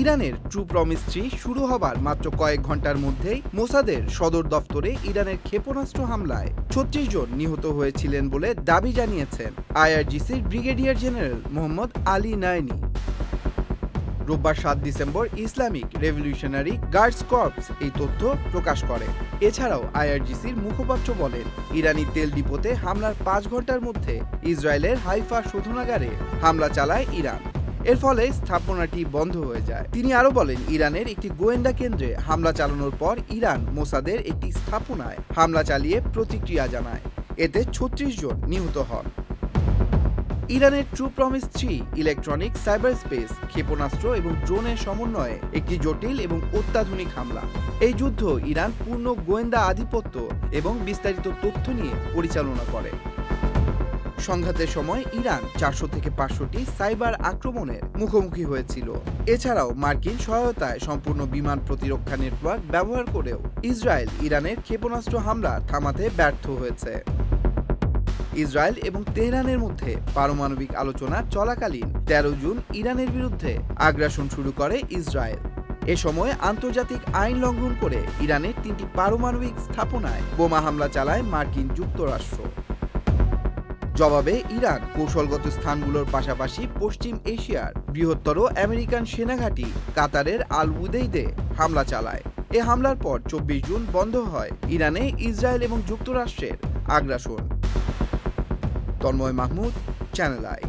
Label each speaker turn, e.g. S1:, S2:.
S1: ইরানের true promise three শুরু হবার মাত্র কয়েক ঘণ্টার মধ্যেই মোসাদের সদর দফতরে ইরানের ক্ষেপণাস্ত্র হামলায় ছত্রিশ জন নিহত হয়েছিলেন বলে দাবি জানিয়েছেন আইআরজিসির brigadier general Mohammad Ali Naini রোববার সাত December Islamic revolutionary guards corps এই তথ্য প্রকাশ করে। এছাড়াও আইআরজিসির মুখপাত্র বলেন, ইরানি তেল ডিপোতে হামলার পাঁচ ঘণ্টার মধ্যে ইসরায়েলের হাইফা শোধনাগারে হামলা চালায় ইরান। এর ফলে স্থাপনাটি বন্ধ হয়ে যায়। তিনি আরও বলেন, ইরানের একটি গোয়েন্দা কেন্দ্রে হামলা চালানোর পর ইরান মোসাদের একটি স্থাপনায় হামলা চালিয়ে প্রতিক্রিয়া জানায়। এতে ছত্রিশ জন নিহত হন। ইরানের true promise three, electronic cyber space ক্ষেপণাস্ত্র এবং ড্রোনের সমন্বয়ে একটি জটিল এবং অত্যাধুনিক হামলা। এই যুদ্ধ ইরান পূর্ণ গোয়েন্দা আধিপত্য এবং বিস্তারিত তথ্য নিয়ে পরিচালনা করে। সংঘাতের সময় ইরান চারশো থেকে পাঁচশোটি সাইবার আক্রমণের মুখোমুখি হয়েছিল। এছাড়াও মার্কিন সহায়তায় সম্পূর্ণ বিমান প্রতিরক্ষা নেটওয়ার্ক ব্যবহার করেও ইসরায়েল ইরানের ক্ষেপণাস্ত্র হামলা থামাতে ব্যর্থ হয়েছে। ইসরায়েল এবং তেহরানের মধ্যে পারমাণবিক আলোচনা চলাকালীন তেরো জুন ইরানের বিরুদ্ধে আগ্রাসন শুরু করে ইসরায়েল। এ সময় আন্তর্জাতিক আইন লঙ্ঘন করে ইরানের তিনটি পারমাণবিক স্থাপনায় বোমা হামলা চালায় মার্কিন যুক্তরাষ্ট্র। জবাবে ইরান কৌশলগত স্থানগুলোর পাশাপাশি পশ্চিম এশিয়ার বৃহত্তর আমেরিকান সেনাঘাঁটি কাতারের আল উদেইদে হামলা চালায়। এ হামলার পর চব্বিশ জুন বন্ধ হয় ইরানে ইসরায়েল এবং যুক্তরাষ্ট্রের আগ্রাসন। Tanmoy Mahmud, channel I.